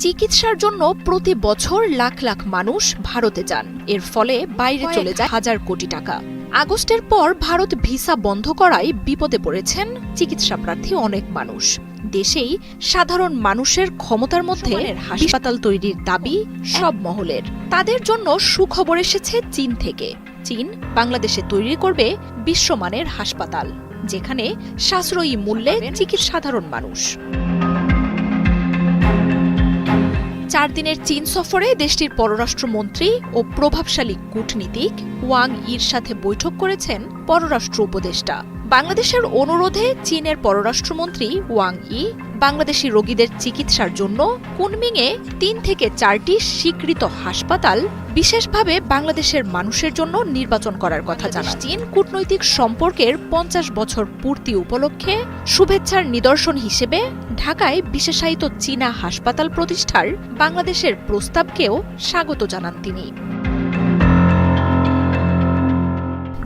চিকিৎসার জন্য প্রতি বছর লাখ লাখ মানুষ ভারতে যান। এর ফলে বাইরে চলে যায় হাজার কোটি টাকা। আগস্টের পর ভারত ভিসা বন্ধ করায় বিপদে পড়েছেন চিকিৎসা প্রার্থী অনেক মানুষ। দেশেই সাধারণ মানুষের ক্ষমতার মধ্যে হাসপাতাল তৈরির দাবি সব মহলের। তাদের জন্য সুখবর এসেছে চীন থেকে। চীন বাংলাদেশে তৈরি করবে বিশ্বমানের হাসপাতাল যেখানে সাশ্রয়ী মূল্যে চিকিৎসা সাধারণ মানুষ। চার দিনের চীন সফরে দেশটির পররাষ্ট্রমন্ত্রী ও প্রভাবশালী কূটনীতিক ওয়াং ইর সাথে বৈঠক করেছেন পররাষ্ট্র উপদেষ্টা। বাংলাদেশের অনুরোধে চীনের পররাষ্ট্রমন্ত্রী ওয়াং ই বাংলাদেশি রোগীদের চিকিৎসার জন্য কুনমিংয়ে তিন থেকে চারটি স্বীকৃত হাসপাতাল বিশেষভাবে বাংলাদেশের মানুষের জন্য নির্বাচন করার কথা জানান চীন কূটনৈতিক সম্পর্কের পঞ্চাশ বছর পূর্তি উপলক্ষে শুভেচ্ছার নিদর্শন হিসেবে ঢাকায় বিশেষায়িত চীনা হাসপাতাল প্রতিষ্ঠার বাংলাদেশের প্রস্তাবকেও স্বাগত জানান তিনি।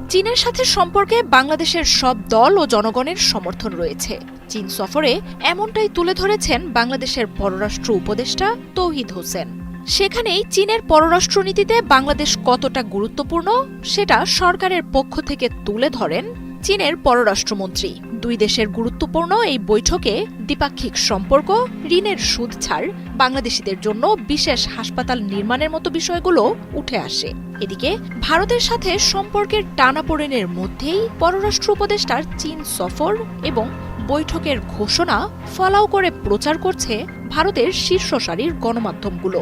চীনের সাথে সম্পর্কে বাংলাদেশের সব দল ও জনগণের সমর্থন রয়েছে। চীন সফরে এমনটাই তুলে ধরেছেন বাংলাদেশের পররাষ্ট্র উপদেষ্টা তৌহিদ হোসেন। সেখানেই চীনের পররাষ্ট্রনীতিতে বাংলাদেশ কতটা গুরুত্বপূর্ণ, সেটা সরকারের পক্ষ থেকে তুলে ধরেন চীনের পররাষ্ট্রমন্ত্রী। দুই দেশের গুরুত্বপূর্ণ এই বৈঠকে দ্বিপাক্ষিক সম্পর্ক, ঋণের সুদ ছাড়, বাংলাদেশিদের জন্য বিশেষ হাসপাতাল নির্মাণের মতো বিষয়গুলো উঠে আসে। এদিকে, ভারতের সাথে সম্পর্কের টানাপোড়েনের মধ্যেই পররাষ্ট্র উপদেষ্টার চীন সফর এবং বৈঠকের ঘোষণা ফলাও করে প্রচার করছে ভারতের শীর্ষ সারির গণমাধ্যমগুলো।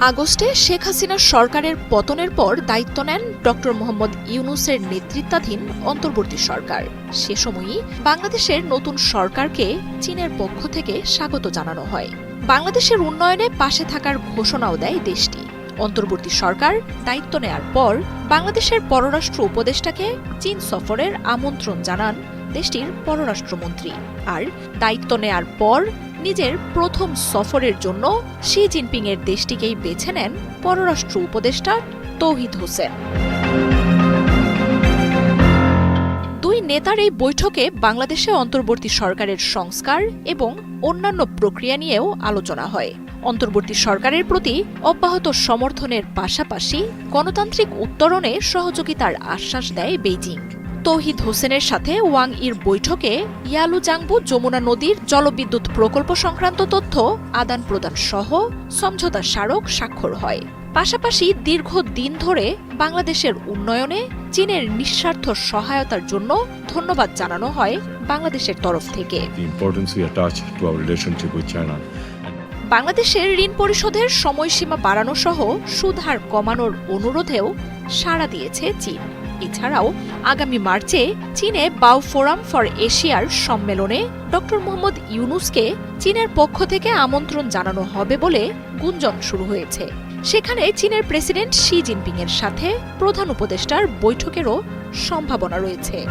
আগস্টে শেখ হাসিনার সরকারের পতনের পর দায়িত্ব নেন ড মোহাম্মদ ইউনুসের নেতৃত্বাধীন অন্তর্বর্তী সরকার। সে সময়ই বাংলাদেশের নতুন সরকারকে চীনের পক্ষ থেকে স্বাগত জানানো হয়। বাংলাদেশের উন্নয়নে পাশে থাকার ঘোষণাও দেয় দেশটি। অন্তর্বর্তী সরকার দায়িত্ব নেয়ার পর বাংলাদেশের পররাষ্ট্র উপদেষ্টাকে চীন সফরের আমন্ত্রণ জানান দেশটির পররাষ্ট্রমন্ত্রী। আর দায়িত্ব নেয়ার পর নিজের প্রথম সফরের জন্য শি জিনপিং এর দেশটিকেই বেছে নেন পররাষ্ট্র উপদেষ্টা তৌহিদ হোসেন। দুই নেতার এই বৈঠকে বাংলাদেশে অন্তর্বর্তী সরকারের সংস্কার এবং অন্যান্য প্রক্রিয়া নিয়েও আলোচনা হয়। অন্তর্বর্তী সরকারের প্রতি অব্যাহত সমর্থনের পাশাপাশি গণতান্ত্রিক উত্তরণে সহযোগিতার আশ্বাস দেয় বেইজিং। তৌহিদ হোসেনের সাথে ওয়াং ইর বৈঠকে ইয়ালু জাংবু যমুনা নদীর জলবিদ্যুৎ প্রকল্প সংক্রান্ত তথ্য আদান প্রদান সহ সমঝোতা স্মারক স্বাক্ষর হয়। পাশাপাশি দীর্ঘ দিন ধরে বাংলাদেশের উন্নয়নে চীনের নিঃস্বার্থ সহায়তার জন্য ধন্যবাদ জানানো হয় বাংলাদেশের তরফ থেকে. বাংলাদেশের ঋণ পরিশোধের সময়সীমা বাড়ানো সহ সুদহার কমানোর অনুরোধেও সাড়া দিয়েছে চীন। এছাড়াও আগামী মার্চে চীনে বাউ ফোরাম ফর এশিয়ার সম্মেলনে ড মোহাম্মদ ইউনুসকে চীনের পক্ষ থেকে আমন্ত্রণ জানানো হবে বলে গুঞ্জন শুরু হয়েছে। সেখানে চীনের প্রেসিডেন্ট শি জিনপিংয়ের সাথে প্রধান উপদেষ্টার বৈঠকেরও সম্ভাবনা রয়েছে।